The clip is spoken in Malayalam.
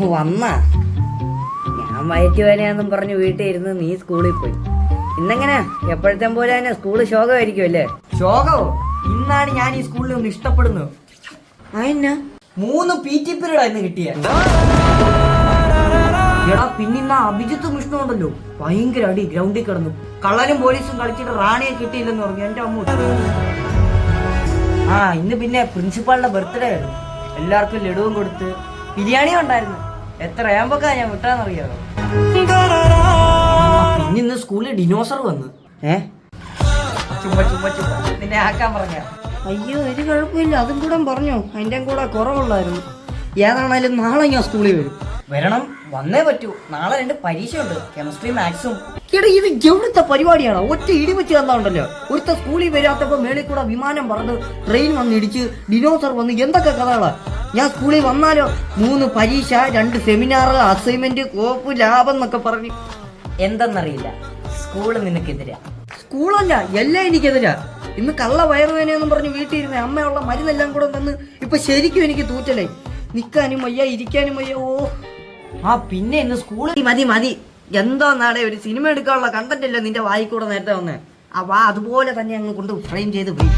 വന്ന ഞാൻ വയറ്റുവേനയാന്നും പറഞ്ഞു വീട്ടിൽ ഇരുന്ന് നീ സ്കൂളിൽ പോയി. ഇന്നെങ്ങനെ? എപ്പോഴത്തെ പോലെ തന്നെ സ്കൂൾ ശോകമായിരിക്കും അല്ലേ? ശോകമോ ഇന്നാണ് ഞാൻ ഈ സ്കൂളിൽ ഒന്ന് ഇഷ്ടപ്പെടുന്നത്. അതെന്നാ? മൂന്ന് പി ടി പീരീഡാ ഇന്ന് കിട്ടിയ. എടാ പിന്നിന്ന് ആ വിഷ്ണു ഉണ്ടല്ലോ. ഭയങ്കര അടി ഗ്രൗണ്ടിൽ കിടന്നു. കള്ളനും പോലീസും കളിച്ചിട്ട് റാണിയെ കിട്ടിയില്ലെന്ന് പറഞ്ഞു എന്റെ അമ്മ. ആ ഇന്ന് പിന്നെ പ്രിൻസിപ്പാളിന്റെ ബർത്ത്ഡേ ആയിരുന്നു. എല്ലാവർക്കും ലഡുവും കൊടുത്ത് ബിരിയാണിയും ഉണ്ടായിരുന്നു. എത്ര ഏമ്പൊക്കെ ഞാൻ വിട്ടാന്നറിയാമോ പിന്നെ ഇന്ന് സ്കൂളിൽ ഡിനോസർ വന്ന്. ഏ? ചുമ്മ ചുമ്മ ചുമ്മ. നിന്നെ ആക്കാൻ പറഞ്ഞ അയ്യോ ഒരു കുഴപ്പമില്ല. അതും കൂടെ പറഞ്ഞു. അതിന്റെ കൂടെ കുറവുള്ളായിരുന്നു. ഏതാണേലും നാളെ ഞാൻ സ്കൂളിൽ വരും. വരണം. വന്നേ പറ്റൂ. നാളെ രണ്ട് പരീക്ഷ ഉണ്ട് കെമിസ്ട്രി മാത്സും. എടാ ഇത് എവിടുത്തെ പരിപാടിയാണ്? ഒറ്റ ഇടി വെച്ച് തന്നുണ്ടല്ലോ ഒരുത്ത സ്കൂളിൽ വരാത്തപ്പോ മേളിൽ കൂടെ വിമാനം പറന്ന് ട്രെയിൻ വന്ന് ഇടിച്ച് ഡിനോസർ വന്ന് എന്തൊക്കെ കഥകളാ? ഞാൻ സ്കൂളിൽ വന്നാലോ? മൂന്ന് പരീക്ഷ രണ്ട് സെമിനാർ അസൈൻമെന്റ് കോപ്പ് ലാഭം എന്നൊക്കെ പറഞ്ഞു. എന്തെന്നറിയില്ല. സ്കൂൾ നിനക്കെതിരാ. സ്കൂളല്ല എല്ലാം എനിക്കെതിരാ. ഇന്ന് കള്ള വയറുവേനയെന്നും പറഞ്ഞ് വീട്ടിൽ ഇരുന്ന അമ്മയുള്ള മരുന്നെല്ലാം കൂടെ തന്ന് ഇപ്പൊ ശരിക്കും എനിക്ക് തൂറ്റലേ നിക്കാനും വയ്യ ഇരിക്കാനും വയ്യ ഓ. ആ പിന്നെ ഇന്ന് സ്കൂളിൽ മതി മതി എന്തോ നാളെ ഒരു സിനിമ എടുക്കാനുള്ള കണ്ടന്റ് അല്ലേ നിന്റെ വായിക്കൂടെ നേരത്തെ വന്നേ. ആ വാ അതുപോലെ തന്നെ അങ്ങ് കൊണ്ട് ഫ്രെയിം ചെയ്ത് പോയി